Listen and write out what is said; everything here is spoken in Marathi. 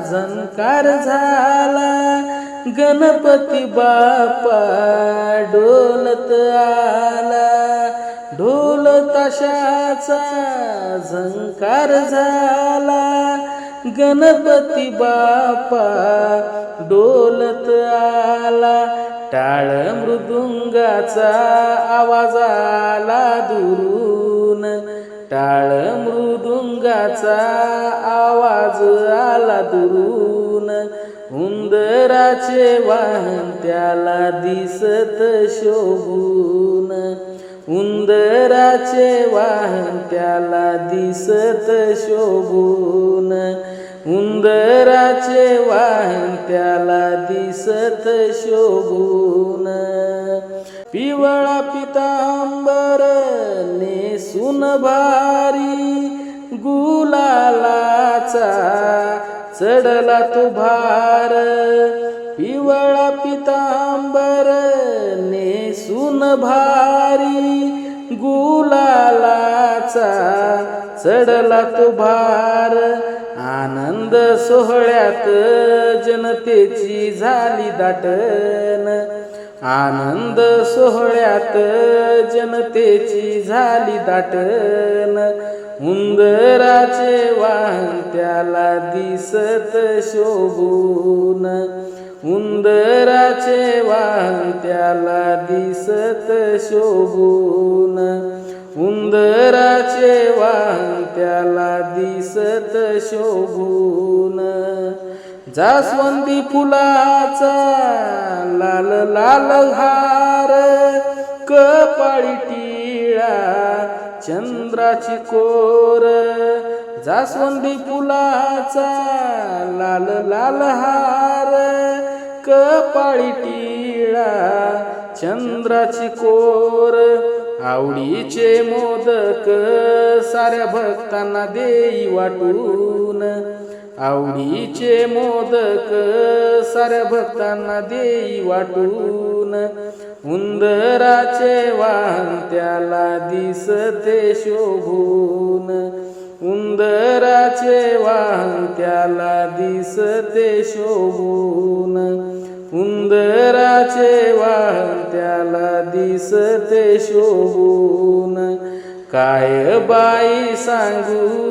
झंकार झाला. गणपती बापा डोलत आला. ढोल तशाचा झंकार झाला. गणपती बाप्पा डोलत आला. टाळ मृदुंगाचा आवाज आला दुरून. टाळ मृदुंगाचा आवाज आला उंदराचे वाहन त्याला दिसत शोभून. उंदराचे वाहन त्याला दिसत शोभून. उंदराचे वाहन त्याला दिसत शोभून. पिवळा पितांबर नेसून भारी गुलालाचा चढला तू भार. पिवळा पितांबर नेसून भारी. गुलालाचा चढला तू भार. आनंद सोहळ्यात जनतेची झाली दाटन आनंद सोहळ्यात जनतेची झाली दाटन उंदराचे वाहन त्याला दिसत शोभून. उंदराचे वाहन त्याला दिसत शोभून. उंदराचे वाहन त्याला दिसत शोभून. जास्वंदी फुलाचा लाल हार कपाळी टिळा चंद्राची कोर जास्वंदी फुलाचा लाल लाल हार कपाळी टिळा चंद्राची कोर आवडीचे मोदक साऱ्या भक्तांना देई वाटून आवडीचे मोदक साऱ्या भक्तांना देई वाटून. उंदराचे वाहन त्याला दिसते शोभून. उंदराचे वाहन त्याला दिसते शोभून. उंदराचे वाहन त्याला दिसते शोभून. काय बाई सांगू